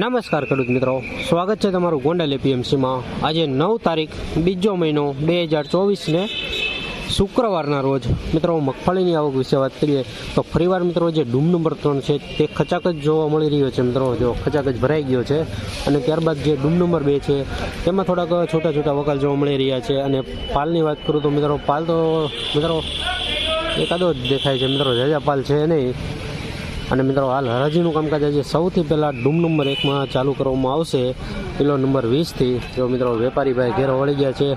નમસ્કાર ખેડૂત મિત્રો. સ્વાગત છે તમારું ગોંડલ એપીએમસીમાં. આજે નવ તારીખ, બીજો મહિનો, બે હજાર ચોવીસને શુક્રવારના રોજ. મિત્રો, મગફળીની આવક વિશે વાત કરીએ તો ફરીવાર મિત્રો, જે ડૂમ નંબર ત્રણ છે તે ખચાક જ જોવા મળી રહ્યો છે મિત્રો. જો ખચાક જ ભરાઈ ગયો છે અને ત્યારબાદ જે ડૂમ નંબર બે છે, તેમાં થોડાક છોટા છોટા વકાલ જોવા મળી રહ્યા છે. અને પાલની વાત કરું તો મિત્રો, પાલ તો મિત્રો, એકાદો જ દેખાય છે મિત્રો. જાજા પાલ છે નહીં. અને મિત્રો હાલ હરાજીનું કામકાજ આજે સૌથી પહેલાં ડૂમ નંબર એકમાં ચાલુ કરવામાં આવશે. કિલો નંબર વીસથી. જો મિત્રો વેપારી ભાઈ ઘેર વળી ગયા છે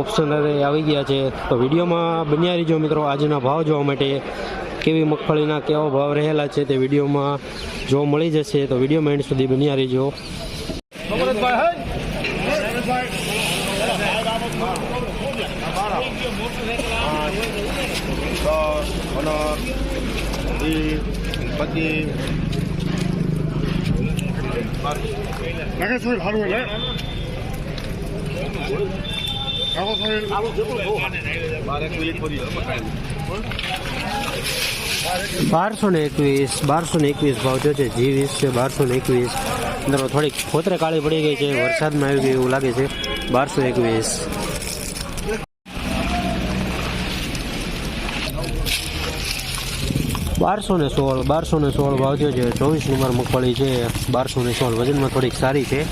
ઓપ્શનરે આવી ગયા છે. તો વિડીયોમાં બન્યા રહીજો મિત્રો આજના ભાવ જોવા માટે. કેવી મગફળીના કેવા ભાવ રહેલા છે તે વિડીયોમાં જોવા મળી જશે તો વિડીયોમાં એન્ડ સુધી બન્યા રહીજો. ઘી પતિ નાગેશ સોઈલ સારું એટલે નાગેશ સોઈલ બારસો એકવીસ, બારસો ને એકવીસ ભાવ છે જી વીસ છે, બારસો ને એકવીસ. અંદર થોડીક ખોતરે કાળી પડી ગઈ છે, વરસાદમાં આવી ગઈ એવું લાગે છે. બારસો એકવીસ. બારસો ને સોળ, બારસો ને સોળ ભાવ જો છે. ચોવીસ નંબર મગફળી છે. બારસો ને સોળ વજનમાં થોડીક સારી છે.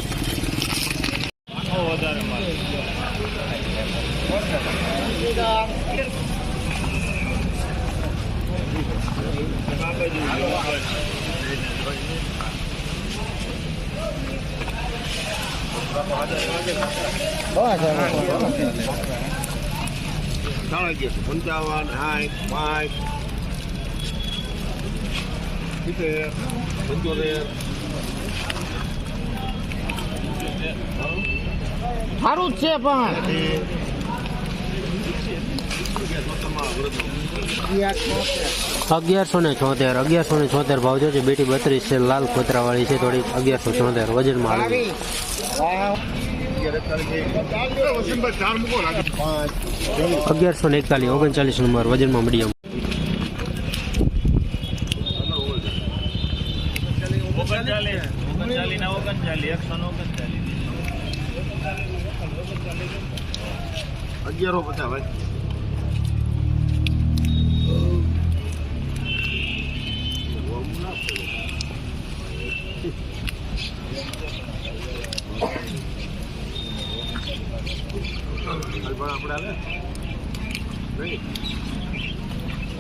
પંચાવન, સાઠ, પાંચ સિત્તેર પંચોતેર સારું જ છે પણ. અગિયારસો ને છોતેર અગિયારસો ને છોતેર ભાવ જો છે બેટી બત્રીસ છે લાલ ખોતરાવાળી છે થોડી અગિયારસો છોતેર આવી મૂકો લાગે પાંચ અગિયારસો ને એકતાલીસ ઓગણચાલીસ નંબર વજનમાં મીડિયમ ઓગણચાલીસ ઓગણચાલીસ ના ઓગણચાલીસ એકસો ને ઓગણચાલીસ. અગિયારો પચાસ ભાઈ.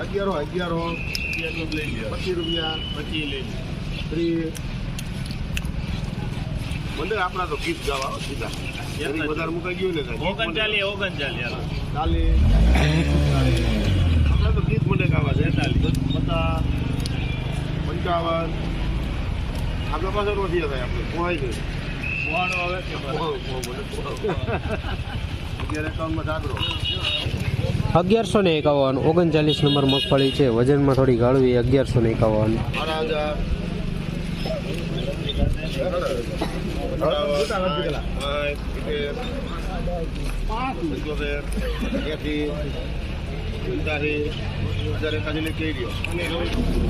અગિયારો અગિયારો પચીસ રૂપિયા. પચીસ લઈ ત્રીસ. મને આપણા તો ગીત ગાવા સીધા. એની વધારે મુકાઈ ગયું ને લ્યો ઓગણચાલીસ ઓગણચાલીસ હાલો. આપણા તો ગીત મને ગાવા છે. ચાલી પચાસ પંચાવન. આપણા પાસે નથી હતા આપણે. પોહાય નહીં અગિયારસો ને એકાવન ઓગણચાલીસ નંબર મગફળી છે. વજનમાં થોડી ગાળવી અગિયારસો ને એકાવન.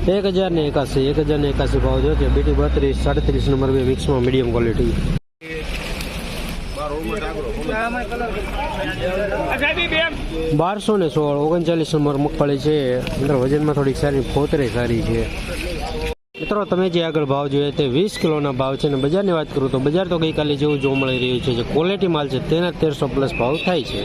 એક હજાર ને એકાસી એક હજાર ને એકાસી ભાવ જો છે. બેટી બત્રીસ, સાડત્રીસ નંબર બે મિક્સમાં મીડિયમ ક્વોલિટી બારસો ને સોળ, ઓગણચાલીસ નંબર મગફળી છે. અંદર વજનમાં થોડીક સારી ફોતરે સારી છે. મિત્રો, તમે જે આગળ ભાવ જોઈએ તે વીસ કિલોના ભાવ છે અને બજારની વાત કરું તો બજાર તો ગઈકાલે જેવું જોવા મળી રહ્યું છે. જે ક્વોલિટી માલ છે તેના તેરસો પ્લસ ભાવ થાય છે.